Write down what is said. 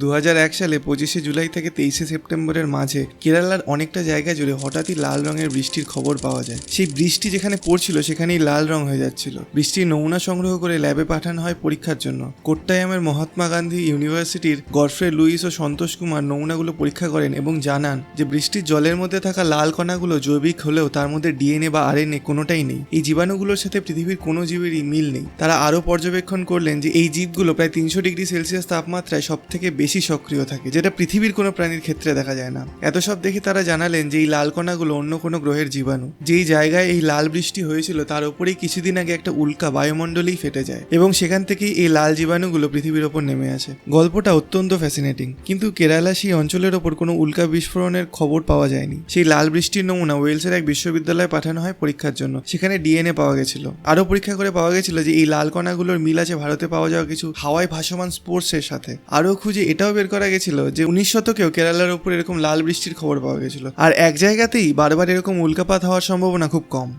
দু হাজার এক সালে পঁচিশে জুলাই থেকে তেইশে সেপ্টেম্বরের মাঝে কেরালার অনেকটা জায়গা জুড়ে হঠাৎই লাল রঙের বৃষ্টির খবর পাওয়া যায়। সেই বৃষ্টি যেখানে পড়ছিল সেখানেই লাল রং হয়ে যাচ্ছিল। বৃষ্টির নমুনা সংগ্রহ করে ল্যাবে পাঠানো হয় পরীক্ষার জন্য। কোট্টায়ামের মহাত্মা গান্ধী ইউনিভার্সিটির গডফ্রে লুইস ও সন্তোষ কুমার নমুনাগুলো পরীক্ষা করেন এবং জানান যে বৃষ্টির জলের মধ্যে থাকা লাল কণাগুলো জৈবিক হলেও তার মধ্যে ডিএনএ বা আরএনএ কোনোটাই নেই। এই জীবাণুগুলোর সাথে পৃথিবীর কোনো জীবেরই মিল নেই। তারা আরও পর্যবেক্ষণ করলেন যে এই জীবগুলো প্রায় তিনশো ডিগ্রি সেলসিয়াস তাপমাত্রায় সব থেকে বেশি সক্রিয় থাকে, যেটা পৃথিবীর কোনো প্রাণীর ক্ষেত্রে দেখা যায় না। এত সব দেখে তারা জানালেন যে এই লাল কণাগুলো অন্য কোনো গ্রহের জীবাণু। যেই জায়গায় এই লাল বৃষ্টি হয়েছিল, তার উপরেই কিছুদিন আগে একটা উল্কা বায়ুমণ্ডলেই ফেটে যায় এবং সেখান থেকেই এই লাল জীবাণুগুলো পৃথিবীর ওপর নেমে আসে। গল্পটা অত্যন্ত ফ্যাসিনেটিং কিন্তু কেরালা সেই অঞ্চলের ওপর কোনো উল্কা বিস্ফোরণের খবর পাওয়া যায়নি। সেই লাল বৃষ্টির নমুনা ওয়েলসের এক বিশ্ববিদ্যালয়ে পাঠানো হয় পরীক্ষার জন্য। সেখানে ডিএনএ পাওয়া গেছিল। আরও পরীক্ষা করে পাওয়া গেছিল যে এই লাল কণাগুলোর মিল আছে ভারতে পাওয়া যাওয়া কিছু হাওয়ায় ভাসমান স্পোর্টসের সাথে। আরও খুঁজে এটাও বের করা গেছিল যে উনিশ শতকেও কেরালার উপর এরকম লাল বৃষ্টির খবর পাওয়া গেছিল। আর এক জায়গাতেই বারবার এরকম উল্কাপাত হওয়ার সম্ভাবনা খুব কম।